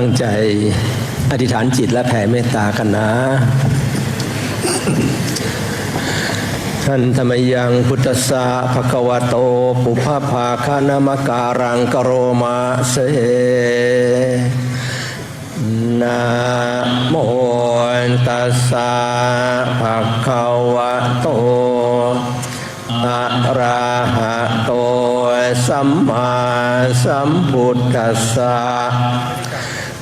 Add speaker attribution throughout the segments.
Speaker 1: ตั้งใจอธิษฐานจิตและแผ่เมตตากันนะ ท่านธรรมยังพุทธสสะภควโต ปุพพภาคานามการังกโรมาเสนะโมตัสสะภะคะวะโตอะระหะโต สัมมาสัมพุทธัสสะ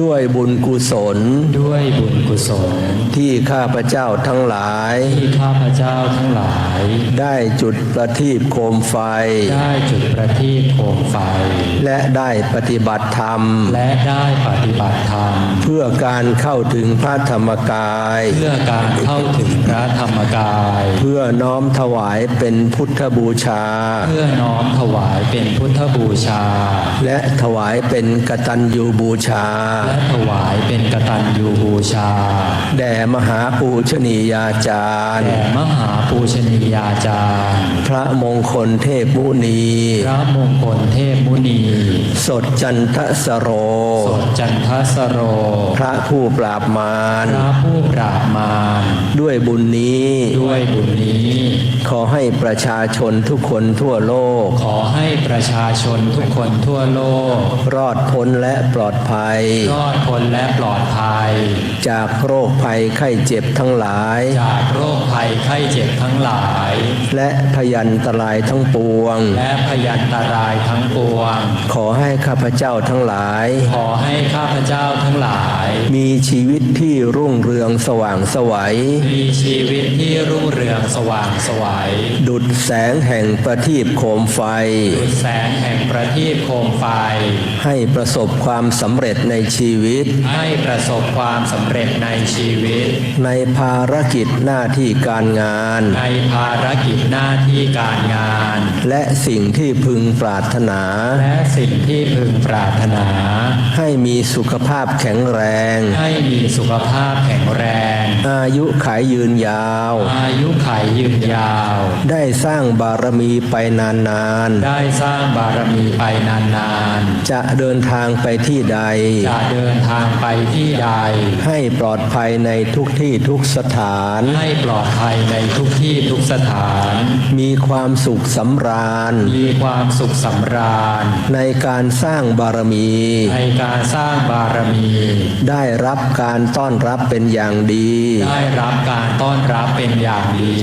Speaker 1: ด้วยบุญกุศล
Speaker 2: ด้วยบุญกุศล
Speaker 1: ที่ข้าพเจ้าทั้งหลาย
Speaker 2: ที่ข้าพเจ้าทั้งหลาย
Speaker 1: ได้จุดประทีปโคมไฟ
Speaker 2: ได้จุดประทีปโคมไฟ
Speaker 1: และได้ปฏิบัติธรรม
Speaker 2: และได้ปฏิบัติธรรม
Speaker 1: เพื่อการเข้าถึงพระธรรมกาย
Speaker 2: เพื่อการเข้าถึงพระธรรมกาย
Speaker 1: เพื่อน้อมถวายเป็นพุทธบูชา
Speaker 2: เพื่อน้อมถวายเป็นพุทธบูชา
Speaker 1: และถวายเป็นกตัญญูบูชา
Speaker 2: และถวายเป็นกตัญญูบูชา
Speaker 1: แด่มหาปูชนียาจารย์
Speaker 2: แด่มหาปูชนียาจารย์
Speaker 1: พระมงคลเทพมุนี
Speaker 2: พระมงคลเทพมุนี
Speaker 1: สดจันทสโร
Speaker 2: สดจันทสโร
Speaker 1: พระผู้ปราบมาร
Speaker 2: พระผู้ปราบมาร
Speaker 1: ด้วยบุญนี้
Speaker 2: ด้วยบุญนี้
Speaker 1: ขอให้ประชาชนทุกคนทั่วโลก
Speaker 2: ขอให้ประชาชนทุกคนทั่วโลก
Speaker 1: รอดพ้นและปลอดภัย
Speaker 2: รอดพ้นและปลอดภัย
Speaker 1: จากโรคภัยไข้เจ็บทั้งหลาย
Speaker 2: จากโรคภัยไข้เจ็บทั้งหลาย
Speaker 1: และพยันตรายทั้งปวง
Speaker 2: และพยันตรายทั้งปวง
Speaker 1: ขอให้ข้าพเจ้าทั้งหลาย
Speaker 2: ขอให้ข้าพเจ้าทั้งหลาย
Speaker 1: มีชีวิตที่รุ่งเรืองสว่างไสวัย
Speaker 2: มีชีวิตที่รุ่งเรืองสว่างไสวัย
Speaker 1: ดุดแสงแห่งประทีปโคมไฟ
Speaker 2: ดุจแสงแห่งประทีปโคมไฟ
Speaker 1: ให้ประสบความสำเร็จในชีวิต
Speaker 2: ให้ประสบความสำเร็จในชีวิต
Speaker 1: ในภารกิจหน้าที่การงาน
Speaker 2: ในภารกิจหน้าที่การงาน
Speaker 1: และสิ่งที่พึงปรารถนา
Speaker 2: และสิ่งที่พึงปรารถนา
Speaker 1: ให้มีสุขภาพแข็งแรง
Speaker 2: ให้มีสุขภาพแข็งแรง
Speaker 1: อายุขายยืนยาว
Speaker 2: อายุขัยยืนยาว
Speaker 1: ได้สร้างบารมีไปนาน
Speaker 2: ได้สร้างบารมีไปนาน
Speaker 1: ๆ จะเดินทางไปที่ใด
Speaker 2: ๆจะเดินทางไปที่ใด
Speaker 1: ให้ปลอดภัยในทุกที่ทุกสถาน
Speaker 2: ให้ปลอดภัยในทุกที่ทุกสถาน
Speaker 1: มีความสุขสำราญ
Speaker 2: มีความสุขสำราญ
Speaker 1: ในการสร้างบารมี
Speaker 2: ในการสร้างบารมี
Speaker 1: ได้รับการต้อนรับเป็นอย่างดี
Speaker 2: ได้รับการต้อนรับเป็นอย่างดี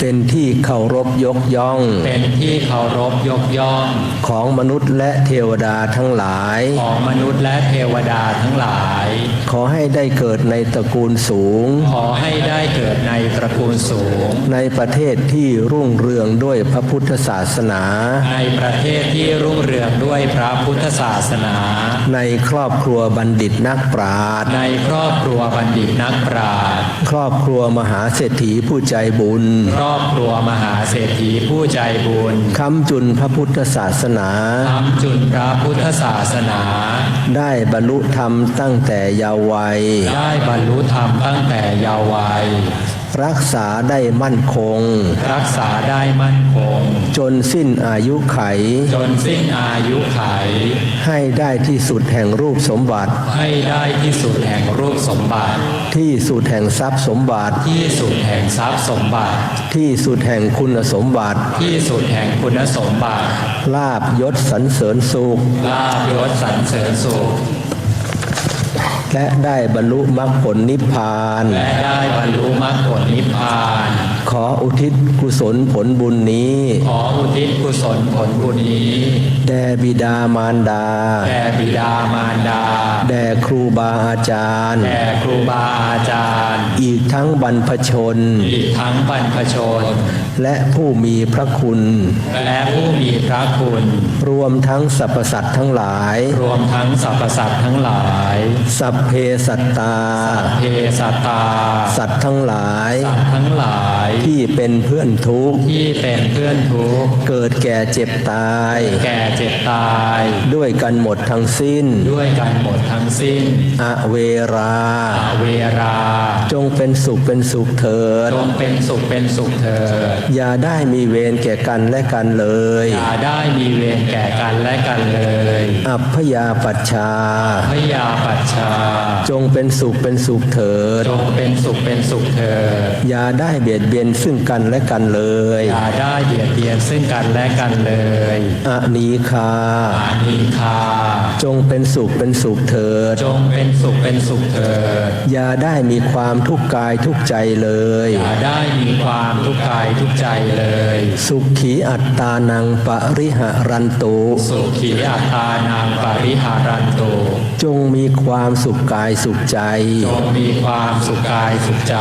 Speaker 1: เป็นที่เคารพยกย่อง
Speaker 2: เป็นที่เคารพยกย่อง
Speaker 1: ของมนุษย์และเทวดาทั้งหลาย
Speaker 2: ของมนุษย์และเทวดาทั้งหลาย
Speaker 1: ขอให้ได้เกิดในตระกูลสูง
Speaker 2: ขอให้ได้เกิดในตระกูลสูง
Speaker 1: ในประเทศที่รุ่งเรืองด้วยพระพุทธศาสนา
Speaker 2: ในประเทศที่รุ่งเรืองด้วยพระพุทธศาสนา
Speaker 1: ในครอบครัวบัณฑิตนักปราชญ์
Speaker 2: ในครอบครัวบัณฑิตนักปราชญ์
Speaker 1: ครอบครัวมหาเศรษฐีผู้ใจบุญ
Speaker 2: ครอบครัวมหาเศรษฐีผู้ใจบุญ
Speaker 1: ค้ำจุนพระพุทธศาสนา
Speaker 2: ทำจุนพระพุทธศาสนา
Speaker 1: ได้บรรลุธรรมตั้งแต่เยาว์วัย
Speaker 2: ได้บรรลุธรรมตั้งแต่เยาว์วัย
Speaker 1: รักษาได้มั่นคง
Speaker 2: รักษาได้มั่นคง
Speaker 1: จนสิ้นอายุไข
Speaker 2: จนสิ้นอายุไข
Speaker 1: ให้ได้ที่สุดแห่งรูปสมบัติ
Speaker 2: ให้ได้ที่สุดแห่งรูปสมบัติ
Speaker 1: ที่สุดแห่งทรัพย์สมบัติ
Speaker 2: ที่สุดแห่งทรัพย์สมบัติ
Speaker 1: ที่สุดแห่งคุณสมบัติ
Speaker 2: ที่สุดแห่งคุณสมบัติ
Speaker 1: ลาบยศสรรเสริญสุข
Speaker 2: ลาภยศสรรเสริญสุข
Speaker 1: และได้บรรลุมรรคผลนิพพาน
Speaker 2: และได้บรรลุมรรคผลนิพพาน
Speaker 1: ขออุทิศกุศลผลบุญนี้
Speaker 2: ขออุทิศกุศลผลบุญนี้
Speaker 1: แด่บิดามารดา
Speaker 2: แด่บิดามารดา
Speaker 1: แด่ครูบาอาจารย์
Speaker 2: แด่ครูบาอาจารย์
Speaker 1: อีกทั้งบรรพชน
Speaker 2: อีกทั้งบรรพชน
Speaker 1: และผู้มีพระคุณ
Speaker 2: และผู้มีพระคุณ
Speaker 1: รวมทั้งสรรพสัตว์ทั้งหลาย
Speaker 2: รวมทั้งสรรพสัตว์ทั้งหลาย
Speaker 1: สัพเพสัตตา
Speaker 2: เพสัตตา
Speaker 1: สัตว์ทั้งหลาย
Speaker 2: สัตว์ทั้งหลาย
Speaker 1: ที่เป็นเพื่อนทุกข์
Speaker 2: ที่เป็นเพื่อนทุกข์
Speaker 1: เกิดแก่เจ็บตาย
Speaker 2: แก่เจ็บตาย
Speaker 1: ด้วยกันหมดทั้งสิ้น
Speaker 2: ด้วยกันหมดทั้งสิ้น
Speaker 1: อเวรา
Speaker 2: อเวรา
Speaker 1: จงเป็นสุขเป็นสุขเถิด
Speaker 2: จงเป็นสุขเป็นสุขเถิด
Speaker 1: อย่าได้มีเวรแก่กันและกันเลย
Speaker 2: อย่าได้มีเวรแก่กันและกันเลย
Speaker 1: อัพยาปัชชา
Speaker 2: พยาปัชชา
Speaker 1: จงเป็นสุขเป็นสุขเถิด
Speaker 2: จงเป็นสุขเป็นสุขเถิด
Speaker 1: อย่าได้เบียดเบียนซึ่งกันและกันเลย
Speaker 2: อย่าได้เบียดเบียนซึ่งกันและกันเลย
Speaker 1: อนีคา
Speaker 2: อานิคา
Speaker 1: จงเป็นสุขเป็นสุขเถิด
Speaker 2: จงเป็นสุขเป็นสุขเถิด
Speaker 1: อย่าได้มีความทุกข์กายทุกข์ใจเลย
Speaker 2: อย่าได้มีความทุกข์กายทุกข์ใจเลย
Speaker 1: สุขีอัตตานังปริหารันตุ
Speaker 2: สุขีอัตตานังปริหารันตุ
Speaker 1: จงมีความสุขกายสุขใจ
Speaker 2: จงมีความสุขกายสุขใจ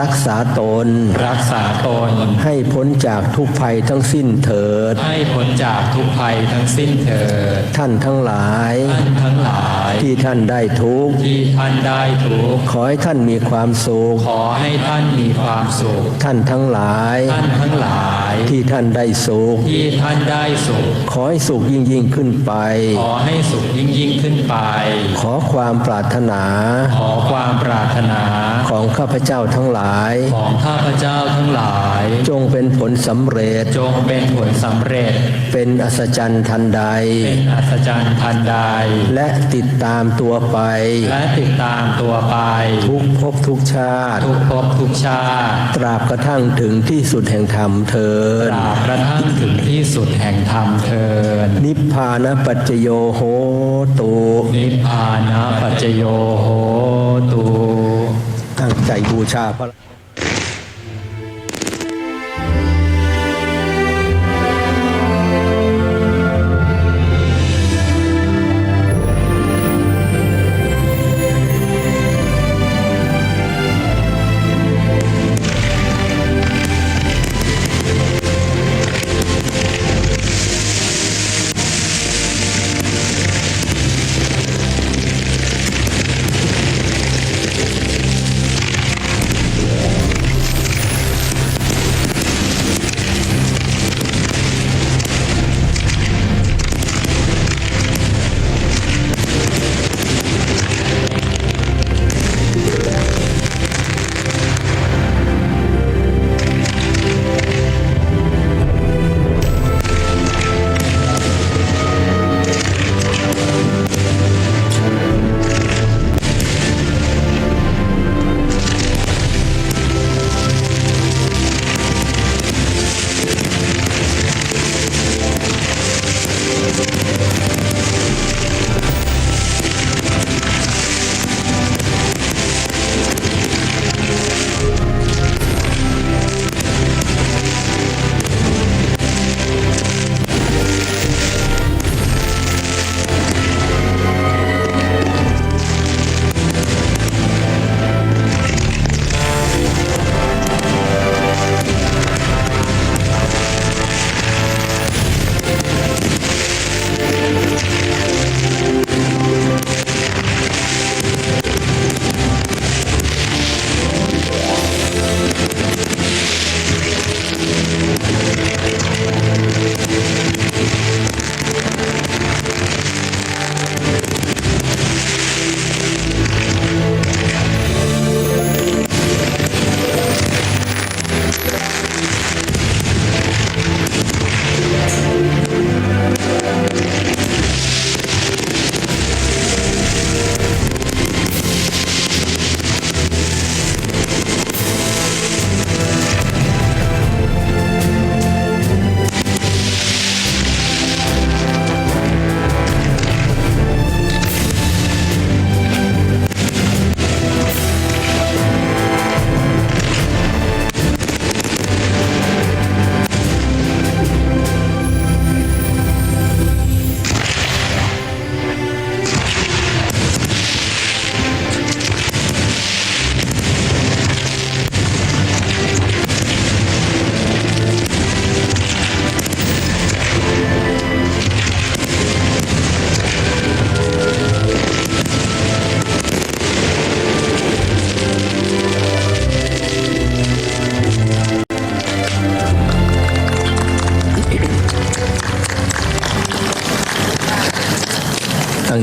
Speaker 1: รักษาตน
Speaker 2: รักษาตน
Speaker 1: ให้พ้นจากทุกภัยทั้งสิ้นเถิด
Speaker 2: ให้พ้นจากทุกภัยทั้งสิ้นเถิด
Speaker 1: ท่านทั้งหลาย
Speaker 2: ท่านทั้งหลาย
Speaker 1: ที่ท่านได้ทุกข์
Speaker 2: ที่ท่านได้ทุกข์
Speaker 1: ขอให้ท่านมีความสุข
Speaker 2: ขอให้ท่านมีความสุข
Speaker 1: ท่านทั้งหลาย
Speaker 2: ท่านทั้งหลาย
Speaker 1: ที่ท่านได้สุข
Speaker 2: ที่ท่านได้สุข
Speaker 1: ขอให้สุขยิ่งยิ่งขึ้นไป
Speaker 2: ขอให้สุขยิ่งยิ่งขึ้นไป
Speaker 1: ขอความปรารถนา
Speaker 2: ขอความปรารถนา
Speaker 1: ของข้าพเจ้าทั้งหลาย
Speaker 2: ของข้าพเจ้าทั้งหลาย
Speaker 1: จงเป็นผลสำเร็จ
Speaker 2: จงเป็นผลสำเร็จ
Speaker 1: เป็นอัศจรรย์ทันใด
Speaker 2: เป็นอัศจรรย์ทันใด
Speaker 1: และติดตามตัวไป
Speaker 2: และติดตามตัวไป
Speaker 1: ทุกภพทุกชาติ
Speaker 2: ทุกภพทุกชาติ
Speaker 1: ตราบกระทั่งถึงที่สุดแห่งธรรมเถิด
Speaker 2: ตราบกระทั่งถึงที่สุดแห่งธรรมเทิน
Speaker 1: นิพพานปัจจโยโหตุ
Speaker 2: นิพพานะปัจจโยโหตุ
Speaker 1: ตั้งใจบูชาพระ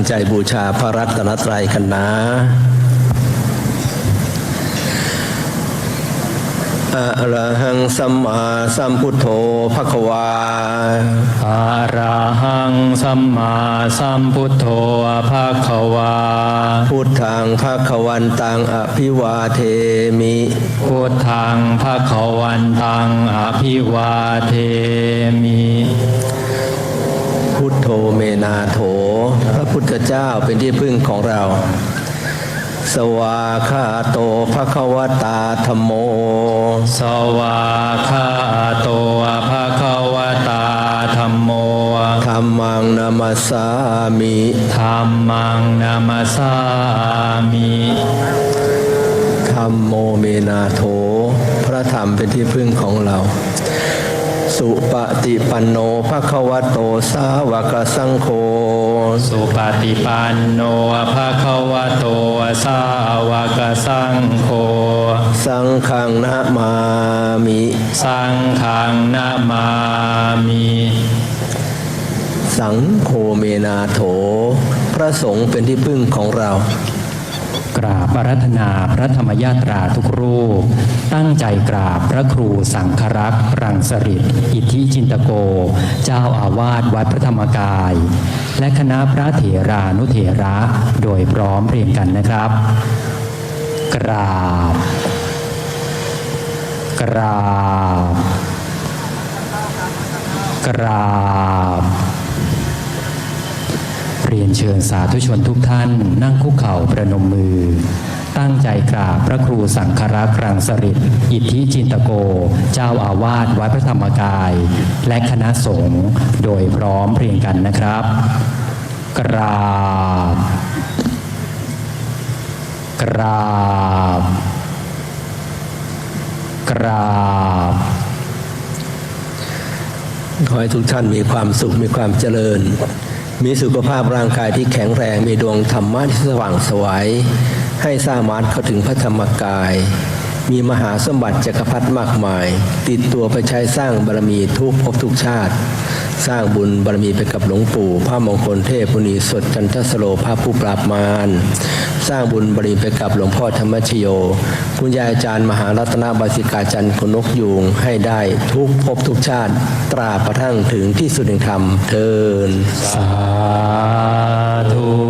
Speaker 1: ใจบูชาพระรัตนตรัยกันนะอะระหังสัมมาสัมพุทโธภควา
Speaker 2: อะระหังสัมมาสัมพุทโธภาควา
Speaker 1: พุทธังภควันตังอภิวาเทมิ
Speaker 2: พุทธังภาควันตังอภิวาเทมิ
Speaker 1: พุทโธเมนาโถ พระพุทธเจ้าเป็นที่พึ่งของเรา สวาคาโตภควตาธรรมโม
Speaker 2: สวาคาโตภาควตาธรรมโม
Speaker 1: ธรรมังนามาสามิ
Speaker 2: ธรรมังนามาสามิ
Speaker 1: ธรรมโมเมนาโถ พระธรรมเป็นที่พึ่งของเรา สุปฏิปันโนภควโตสาวกสังโฆ
Speaker 2: สุปฏิปันโนภาควโตสาวกสังโฆ
Speaker 1: สังฆังนะมามิ
Speaker 2: สังฆังนามามิ
Speaker 1: สังโฆเมนาโถ พระสงฆ์เป็นที่พึ่งของเรา
Speaker 2: กราบอารัธนาพระธรรมยาตราทุกรูป ตั้งใจกราบพระครูสังฆรักษ์รังสริตอิทธิจินตโก เจ้าอาวาสวัดพระธรรมกาย และคณะพระเถรานุเถระโดยพร้อมเพรียงกันนะครับ กราบ กราบ กราบ เรียนเชิญสาธุชนทุกท่าน นั่งคุกเข่าประนมมือ ตั้งใจกราบพระครูสังฆรักษ์รังสริตอิทธิจินตโก เจ้าอาวาสวัดพระธรรมกาย และคณะสงฆ์โดยพร้อมเพรียงกันนะครับ กราบ กราบ กราบ
Speaker 1: ขอให้ทุกท่านมีความสุขมีความเจริญ มีสุขภาพร่างกายที่แข็งแรงมีดวงธรรมะที่สว่างไสวยให้สามารถเข้าถึงพระธรรมกาย มีมหาสมบัติจักรพรรดิมากมาย ติดตัวไปใช้สร้างบารมีทุกภพทุกชาติ สร้างบุญบารมีไปกับหลวงปู่พระมงคลเทพมุนีสดจันทสโลพระผู้ปราบมารสร้างบุญบารมีไปกับหลวงพ่อธรรมชโย คุณยายอาจารย์มหารัตนบาสิกาจันทร์คุณนกยูงให้ได้ทุกภพทุกชาติ ตราบกระทั่งถึงที่สุดแห่งธรรมเทิน
Speaker 2: สาธุ